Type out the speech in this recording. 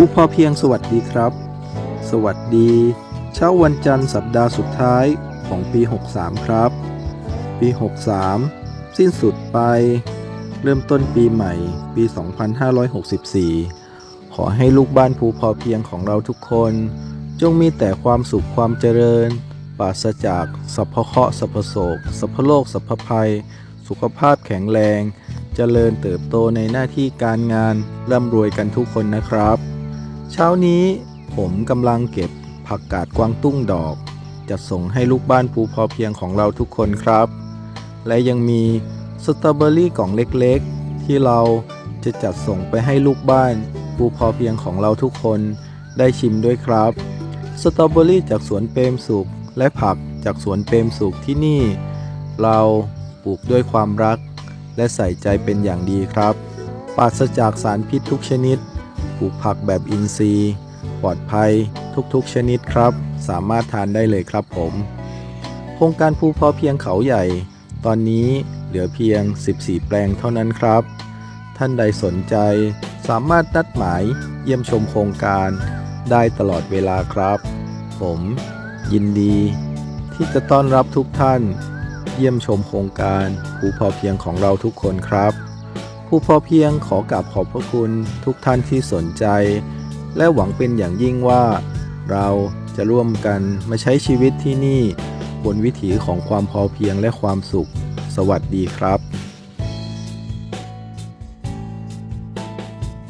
ผู้พอเพียงสวัสดีครับ สวัสดี เช้าวันจันทร์สัปดาห์สุดท้ายของปี 63 ครับ ปี 63 สิ้นสุดไป เริ่มต้นปีใหม่ปี 2564 ขอให้ลูกบ้านภูพอเพียงของเราทุกคน จงมีแต่ความสุขความเจริญปราศจากสัพพเคราะห์สัพพโศกสัพพโลกสัพพภัย สุขภาพแข็งแรงเจริญเติบโตในหน้าที่การงานร่ำรวยกันทุกคนนะครับ เช้านี้ผมกำลังเก็บผักกาดกวางตุ้งดอก จะส่งให้ลูกบ้านภูพอเพียงของเราทุกคนครับ และยังมีสตรอเบอรี่กล่องเล็กๆ ที่เราจะจัดส่งไปให้ลูกบ้านภูพอเพียงของเราทุกคนได้ชิมด้วยครับ สตรอเบอรี่จากสวนเปรมสุข และผักจากสวนเปรมสุขที่นี่ เราปลูกด้วยความรัก และใส่ใจเป็นอย่างดีครับ ปราศจากสารพิษทุกชนิด ปลูกผักแบบอินทรีย์ ปลอดภัยทุกๆชนิดครับ สามารถทานได้เลยครับผม โครงการภูพอเพียงเขาใหญ่ ตอนนี้เหลือเพียง 14 แปลงเท่านั้นครับ ท่านใดสนใจสามารถนัดหมายเยี่ยมชมโครงการได้ตลอดเวลาครับ ผมยินดี ที่จะต้อนรับทุกท่าน เยี่ยมชมโครงการภูพอเพียงของเราทุกคนครับ ผู้พอเพียงขอกราบขอบพระคุณทุกท่านที่สนใจ และหวังเป็นอย่างยิ่งว่า เราจะร่วมกันมาใช้ชีวิตที่นี่ บนวิถีของความพอเพียงและความสุข สวัสดีครับ